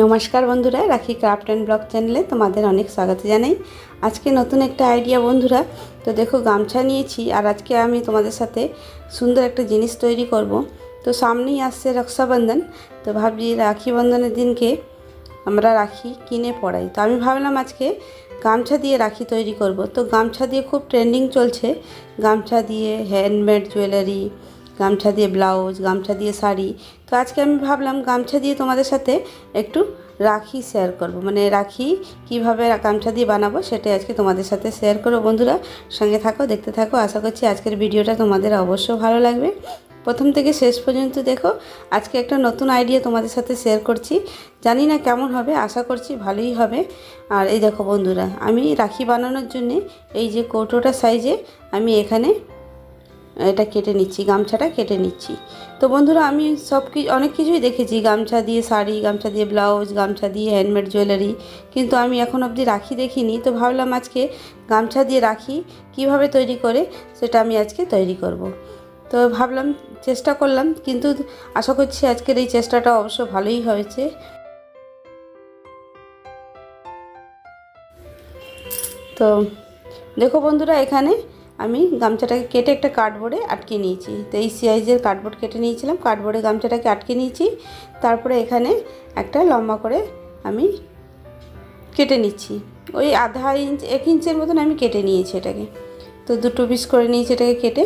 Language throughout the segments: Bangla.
নমস্কার বন্ধুরা, রাখি ক্রাফট অ্যান্ড ব্লগ চ্যানেলে তোমাদের অনেক স্বাগত জানাই। আজকে নতুন একটা আইডিয়া বন্ধুরা, তো দেখো গামছা নিয়েছি আর আজকে আমি তোমাদের সাথে সুন্দর একটা জিনিস তৈরি করব। তো সামনেই আসছে রক্ষাবন্ধন, তো ভাবছি রাখি বন্ধনের দিনকে আমরা রাখি কিনে পড়াই। তো আমি ভাবলাম আজকে গামছা দিয়ে রাখি তৈরি করব। তো গামছা দিয়ে খুব ট্রেন্ডিং চলছে। গামছা দিয়ে হ্যান্ডমেড জুয়েলারি, গামছা দিয়ে ব্লাউজ, গামছা দিয়ে শাড়ি তো আজকে আমি ভাবলাম গামছা দিয়ে তোমাদের সাথে একটু রাখি শেয়ার করব। মানে রাখি কীভাবে গামছা দিয়ে বানাবো সেটাই আজকে তোমাদের সাথে শেয়ার করব। বন্ধুরা, সঙ্গে থাকো, দেখতে থাকো। আশা করছি আজকের ভিডিওটা তোমাদের অবশ্যই ভালো লাগবে। প্রথম থেকে শেষ পর্যন্ত দেখো, আজকে একটা নতুন আইডিয়া তোমাদের সাথে শেয়ার করছি। জানি না কেমন হবে, আশা করছি ভালোই হবে। আর এই দেখো বন্ধুরা, আমি রাখি বানানোর জন্যে এই যে কৌটোটা সাইজে আমি এখানে এটা কেটে নিচ্ছি, গামছাটা কেটে নিচ্ছি। তো বন্ধুরা, আমি সব কি, অনেক কিছুই দেখেছি। গামছা দিয়ে শাড়ি, গামছা দিয়ে ব্লাউজ, গামছা দিয়ে হ্যান্ডমেড জুয়েলারি কিন্তু আমি এখন অবধি রাখি দেখিনি। তো ভাবলাম আজকে গামছা দিয়ে রাখি, কীভাবে তৈরি করে সেটা আমি আজকে তৈরি করব। তো ভাবলাম, চেষ্টা করলাম, কিন্তু আশা করছি আজকের এই চেষ্টাটা অবশ্য ভালোই হয়েছে। তো দেখো বন্ধুরা, এখানে আমি গামছাটাকে কেটে একটা কার্ডবোর্ডে আটকে নিয়েছি। তো এই সাইজের কার্ডবোর্ড কেটে নিয়েছিলাম, কার্ডবোর্ডে গামছাটাকে আটকে নিয়েছি। তারপরে এখানে একটা লম্বা করে আমি কেটে নিচ্ছি। ওই আধা ইঞ্চ এক ইঞ্চের মতন আমি কেটে নিয়েছি এটাকে। তো দুটো পিস করে নিয়েছি এটাকে কেটে।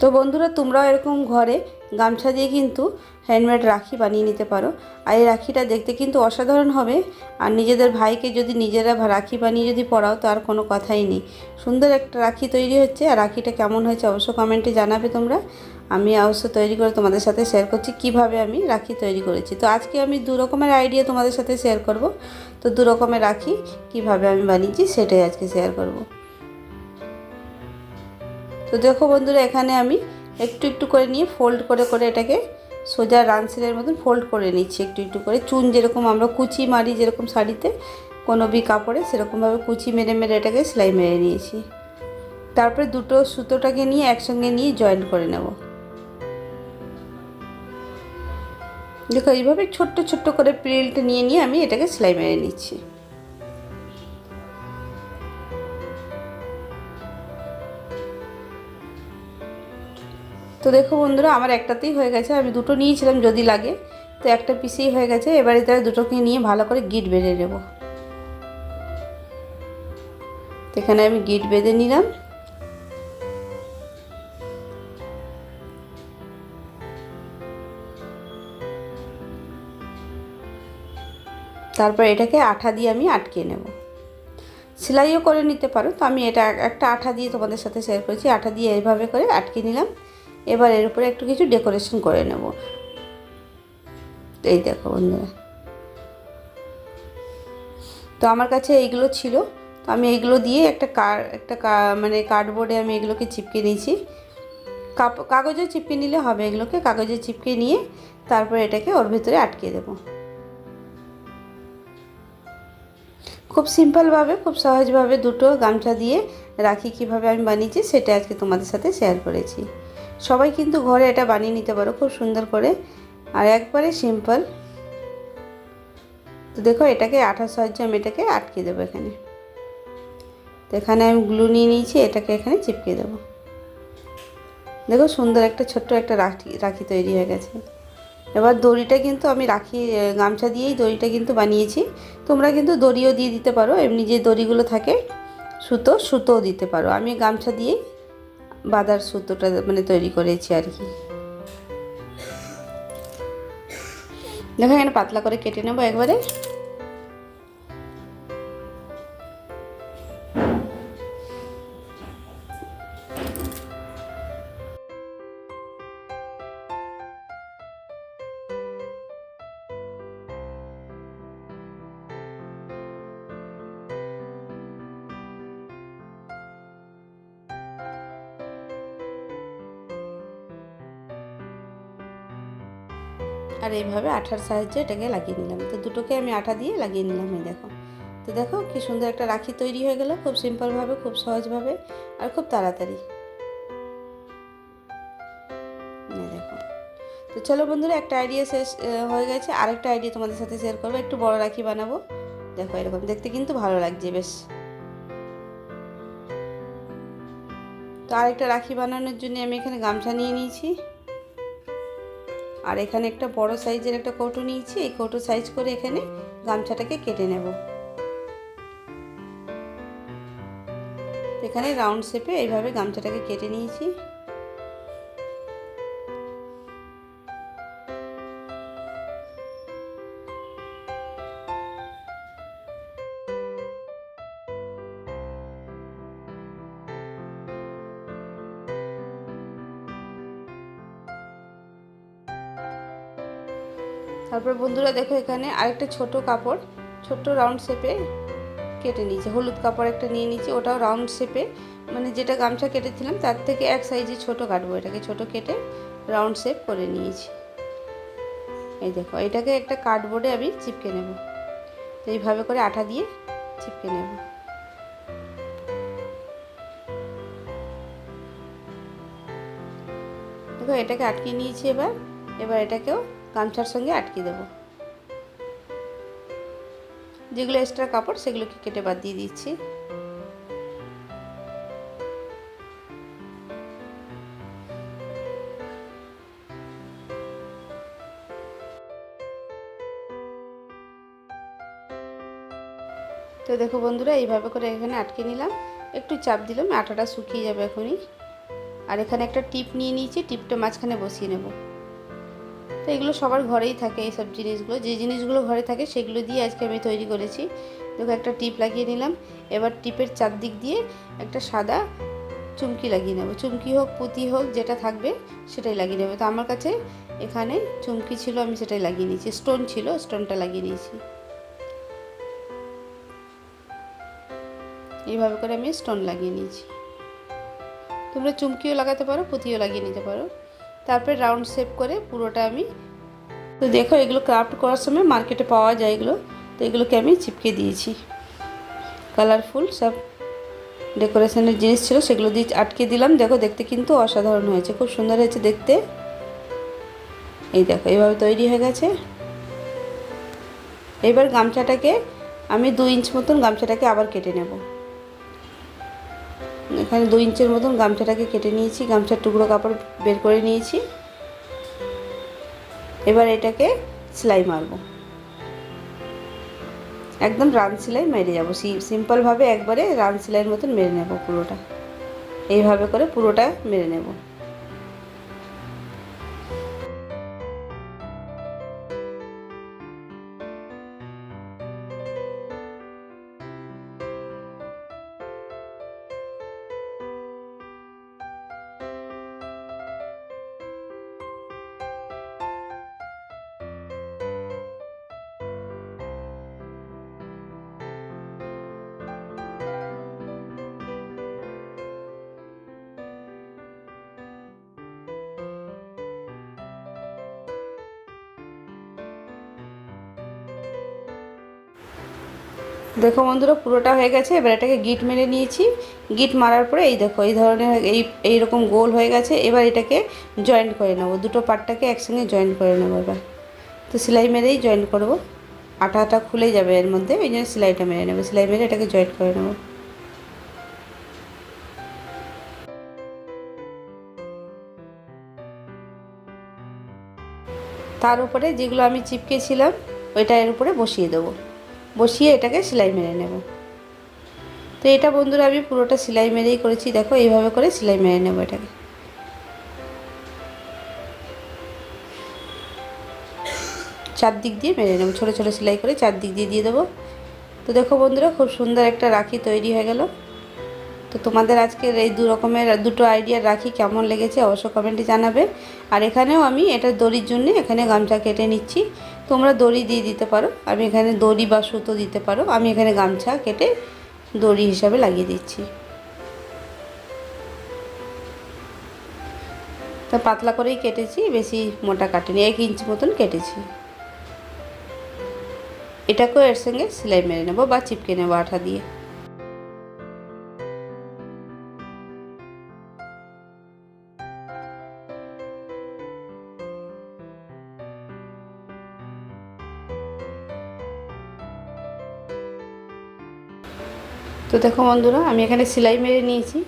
তো বন্ধুরা, তোমরাও এরকম ঘরে গামছা দিয়ে কিন্তু হ্যান্ডমেড রাখি বানিয়ে নিতে পারো। আর এই রাখিটা দেখতে কিন্তু অসাধারণ হবে। আর নিজেদের ভাইকে যদি নিজেরা রাখি বানিয়ে যদি পড়াও, তো আর কোনো কথাই নেই। সুন্দর একটা রাখি তৈরি হচ্ছে, আর রাখিটা কেমন হয়েছে অবশ্য কমেন্টে জানাবে তোমরা। আমি অবশ্য তৈরি করে তোমাদের সাথে শেয়ার করছি, কীভাবে আমি রাখি তৈরি করেছি। তো আজকে আমি দু রকমের আইডিয়া তোমাদের সাথে শেয়ার করব। তো দু রকমের রাখি, কীভাবে আমি বানিয়েছি সেটাই আজকে শেয়ার করব। তো দেখো বন্ধুরা, এখানে আমি একটু একটু করে নিয়ে ফোল্ড করে করে এটাকে সোজা রানসেলের মতন ফোল্ড করে নিচ্ছি, একটু একটু করে। চুন যেরকম আমরা কুচি মারি যেরকম শাড়িতে, কোনো বি কাপড়ে, সেরকমভাবে কুচি মেরে মেরে এটাকে সেলাই মেরে নিয়েছি। তারপরে দুটো সুতোটাকে নিয়ে একসঙ্গে নিয়ে জয়েন করে নেব। দেখো, এইভাবে ছোট্ট ছোট্ট করে প্রিল্ট নিয়ে নিয়ে আমি এটাকে সেলাই মেরে নিচ্ছি। তো দেখো বন্ধুরা, আমার একটাতেই হয়ে গেছে, আমি দুটো নিয়েছিলাম যদি লাগে, তো একটা পিসেই হয়ে গেছে, এবারে তারা দুটোকে নিয়ে ভালো করে গিট বেঁধে নেব। এখানে আমি গিট বেঁধে নিলাম। তারপর এটাকে আঠা দিয়ে আমি আটকে নেব। সেলাইও করে নিতে পারো, তো আমি এটা একটা আঠা দিয়ে তোমাদের সাথে শেয়ার করেছি, আঠা দিয়ে এইভাবে করে আটকে নিলাম। এবার এর উপরে একটু কিছু ডেকোরেশন করে নেব। এই দেখো বন্ধুরা। তো আমার কাছে এইগুলো ছিল। তো আমি এইগুলো দিয়ে একটা কার, একটা মানে কার্ডবোর্ডে আমি এগুলোকে চিপকে নিয়েছি কাগজে চিপকে নিলে হবে এগুলোকে, কাগজে চিপকে নিয়ে তারপর এটাকে ওর ভিতরে আটকে দেবো। খুব সিম্পলভাবে, খুব সহজভাবে দুটো গামছা দিয়ে রাখি কীভাবে আমি বানিয়েছি, সেটা আজকে তোমাদের সাথে শেয়ার করেছি। সবাই কিন্তু ঘরে এটা বানিয়ে নিতে পারো, খুব সুন্দর করে। আর একবারে সিম্পল তো দেখো, এটাকে আঠার সাহায্যে আমি এটাকে আটকে দেবো এখানে। তো এখানে আমি গ্লু নিয়ে নিয়েছি, এটাকে এখানে চিপকে দেবো। দেখো, সুন্দর একটা ছোট্ট একটা রাখি রাখি তৈরি হয়ে গেছে। এবার দড়িটা কিন্তু আমি রাখি গামছা দিয়েই দড়িটা কিন্তু বানিয়েছি। তোমরা কিন্তু দড়িও দিয়ে দিতে পারো, এমনি যে দড়িগুলো থাকে, সুতো, সুতোও দিতে পারো। আমি গামছা দিয়েই বাদার সুতোটা মানে তৈরি করেছি আর কি। দেখো এখানে পাতলা করে কেটে নেব একবারে। আর এইভাবে আঠার সাহায্যে এটাকে লাগিয়ে নিলাম। তো দুটোকে আমি আঠা দিয়ে লাগিয়ে নিলাম, এই দেখো। তো দেখো কি সুন্দর একটা রাখি তৈরি হয়ে গেল, খুব সিম্পলভাবে, খুব সহজভাবে আর খুব তাড়াতাড়ি। দেখো। তো চলো বন্ধুরা, একটা আইডিয়া শেষ হয়ে গেছে। আরেকটা আইডিয়া তোমাদের সাথে শেয়ার করব, একটু বড় রাখি বানাবো। দেখো এরকম, দেখতে কিন্তু ভালো লাগছে, বেশ। তো আরেকটা রাখি বানানোর জন্য আমি এখানে গামছা নিয়ে নিয়েছি। আর এখানে একটা বড় সাইজের একটা কৌটো নিয়েছি। এই কৌটো সাইজ করে এখানে গামছাটাকে কেটে নেব। এখানে রাউন্ড শেপে এইভাবে গামছাটাকে কেটে নিয়েছি। তারপর বন্ধুরা দেখো এখানে আরেকটা ছোট কাপড়, ছোট্ট রাউন্ড শেপে কেটে নিয়েছি। হলুদ কাপড় একটা নিয়ে নিয়েছি, ওটাও রাউন্ড শেপে মানে যেটা গামছা কেটেছিলাম, তার থেকে এক সাইজে ছোট কাটবো এটাকে, ছোট কেটে রাউন্ড শেপ করে নিয়েছি। এই দেখো, এটাকে একটা কার্ডবোর্ডে আমি চিপকে নেব। তো এইভাবে করে আঠা দিয়ে চিপকে নেব। দেখো, এটাকে আটকে নিয়েছি এবার। এবার এটাকেও গামছার সঙ্গে আটকে দেবো। যেগুলো এক্সট্রা কাপড়, সেগুলোকে কেটে বাদ দিয়ে দিচ্ছি। তো দেখো বন্ধুরা, এইভাবে করে এখানে আটকে নিলাম। একটু চাপ দিলাম, আটাটা শুকিয়ে যাবে এখনই। আর এখানে একটা টিপ নিয়ে নিয়েছি, টিপটা মাঝখানে বসিয়ে নেব। তো এগুলো সবার ঘরেই থাকে এইসব জিনিসগুলো। যে জিনিসগুলো ঘরে থাকে সেগুলো দিয়ে আজকে আমি তৈরি করেছি। দেখো একটা টিপ লাগিয়ে নিলাম। এবার টিপের চারদিক দিয়ে একটা সাদা চুমকি লাগিয়ে নেব। চুমকি হোক, পুঁতি হোক, যেটা থাকবে সেটাই লাগিয়ে নেবে। তো আমার কাছে এখানে চুমকি ছিল, আমি সেটাই লাগিয়ে নিয়েছি। স্টোন ছিল, স্টোনটা লাগিয়ে নিয়েছি। এইভাবে করে আমি স্টোন লাগিয়ে নিয়েছি। তোমরা চুমকিও লাগাতে পারো, পুঁতিও লাগিয়ে নিতে পারো। তারপরে রাউন্ড শেপ করে পুরোটা আমি, তো দেখো এগুলো ক্রাফট করার সময় মার্কেটে পাওয়া যায় এগুলো, তো এগুলোকে আমি চিপকে দিয়েছি। কালারফুল সব ডেকোরেশনের জিনিস ছিল, সেগুলো দিয়ে আটকে দিলাম। দেখো দেখতে কিন্তু অসাধারণ হয়েছে, খুব সুন্দর হয়েছে দেখতে। এই দেখো এইভাবে তৈরি হয়ে গেছে। এবার গামছাটাকে আমি দু ইঞ্চ মতন গামছাটাকে আবার কেটে নেব। এখানে দু ইঞ্চের মতন গামছাটাকে কেটে নিয়েছি, গামছার টুকরো কাপড় বের করে নিয়েছি। এবার এটাকে সেলাই মারব। একদম রান সেলাই মেরে যাব সিম্পলভাবে একবারে রান সেলাইয়ের মতন মেরে নেব পুরোটা। এইভাবে করে পুরোটা মেরে নেব। দেখো বন্ধুরা, পুরোটা হয়ে গেছে। এবার এটাকে গিট মেরে নিয়েছি। গিট মারার পরে এই দেখো, এই ধরনের এই, এইরকম গোল হয়ে গেছে। এবার এটাকে জয়েন্ট করে নেব। দুটো পার্টটাকে একসঙ্গে জয়েন্ট করে নেব এবার। তো সেলাই মেরেই জয়েন্ট করব। আটা আটা খুলে যাবে এর মধ্যে ওই জন্য সেলাইটা মেরে নেব। সেলাই মেরে এটাকে জয়েন্ট করে নেব। তার উপরে যেগুলো আমি চিপকেছিলাম, ওইটা এর উপরে বসিয়ে দেবো। বসিয়ে এটাকে সেলাই মেরে নেব। তো এটা বন্ধুরা আমি পুরোটা সেলাই মেরেই করেছি, দেখো এইভাবে করে সেলাই মেরে নেব এটাকে। চারদিক দিয়ে মেরে নেব, ছোটো ছোটো সেলাই করে চারদিক দিয়ে দিয়ে দেবো। তো দেখো বন্ধুরা, খুব সুন্দর একটা রাখি তৈরি হয়ে গেল। তো তোমাদের আজকের এই দু রকমের, দুটো আইডিয়া রাখি, কেমন লেগেছে অবশ্য কমেন্টে জানাবে। আর এখানেও আমি এটা দড়ির জন্য এখানে গামছা কেটে নিচ্ছি। তোমরা দড়ি দিয়ে দিতে পারো, আমি এখানে দড়ি বা সুতো দিতে পারো, আমি এখানে গামছা কেটে দড়ি হিসাবে লাগিয়ে দিচ্ছি। তা পাতলা করেই কেটেছি, বেশি মোটা কাটিনি, এক ইঞ্চি মতন কেটেছি। এটাকেও এর সঙ্গে সেলাই মেরে নেব বা চিপকে নেব আঠা দিয়ে। তো দেখো বন্ধুরা, আমি এখানে সেলাই মেরে নিয়েছি।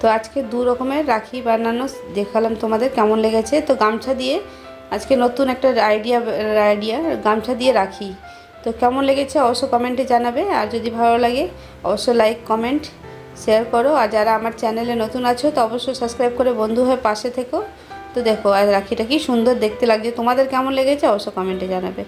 তো আজকে দু রকমের রাখি বানানো দেখালাম তোমাদের কেমন লেগেছে। তো গামছা দিয়ে আজকে নতুন একটা আইডিয়া আইডিয়া গামছা দিয়ে রাখি। তো কেমন লেগেছে অবশ্য কমেন্টে জানাবে, আর যদি ভালো লাগে অবশ্যই লাইক কমেন্ট শেয়ার করো। আর যারা আমার চ্যানেলে নতুন আছো, তো অবশ্যই সাবস্ক্রাইব করে বন্ধু হয়ে পাশে থেকো। তো দেখো, আর রাখিটা কি সুন্দর দেখতে লাগছে। তোমাদের কেমন লেগেছে অবশ্য কমেন্টে জানাবে।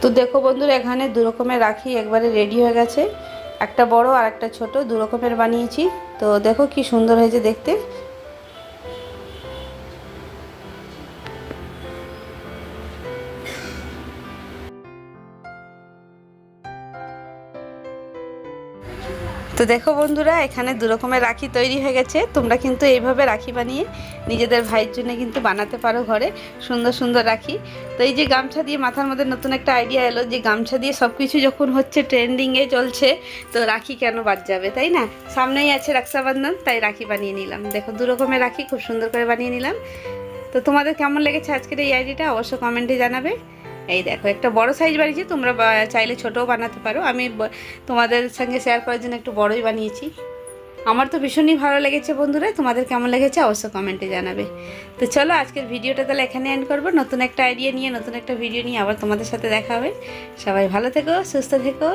তো দেখো বন্ধুরা, এখানে দু রকমের রাখি একবারে রেডি হয়ে গেছে। একটা বড় আর একটা ছোট, দু রকমের বানিয়েছি। তো দেখো কি সুন্দর হয়েছে দেখতে। তো দেখো বন্ধুরা, এখানে দু রকমের রাখি তৈরি হয়ে গেছে। তোমরা কিন্তু এইভাবে রাখি বানিয়ে নিজেদের ভাইয়ের জন্য কিন্তু বানাতে পারো ঘরে, সুন্দর সুন্দর রাখি। তো এই যে গামছা দিয়ে মাথার মধ্যে নতুন একটা আইডিয়া এলো যে গামছা দিয়ে সব কিছু যখন হচ্ছে ট্রেন্ডিংয়ে চলছে, তো রাখি কেন বাদ যাবে, তাই না? সামনেই আছে রক্ষাবন্ধন, তাই রাখি বানিয়ে নিলাম। দেখো, দু রকমের রাখি খুব সুন্দর করে বানিয়ে নিলাম। তো তোমাদের কেমন লেগেছে আজকের এই আইডিয়াটা অবশ্য কমেন্টে জানাবে। এই দেখো, একটা বড় সাইজ বানিয়েছি, তোমরা চাইলে ছোটও বানাতে পারো। আমি তোমাদের সঙ্গে শেয়ার করার জন্য একটু বড়ই বানিয়েছি। আমার তো ভীষণই ভালো লেগেছে বন্ধুরা, তোমাদের কেমন লেগেছে অবশ্যই কমেন্টে জানাবে। তো চলো আজকের ভিডিওটা তাহলে এখানে এন্ড করব। নতুন একটা আইডিয়া নিয়ে, নতুন একটা ভিডিও নিয়ে আবার তোমাদের সাথে দেখা হবে। সবাই ভালো থেকো, সুস্থ থেকো।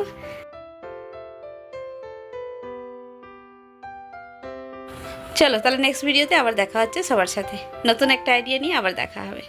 চলো তাহলে নেক্সট ভিডিওতে আবার দেখা হচ্ছে সবার সাথে। নতুন একটা আইডিয়া নিয়ে আবার দেখা হবে।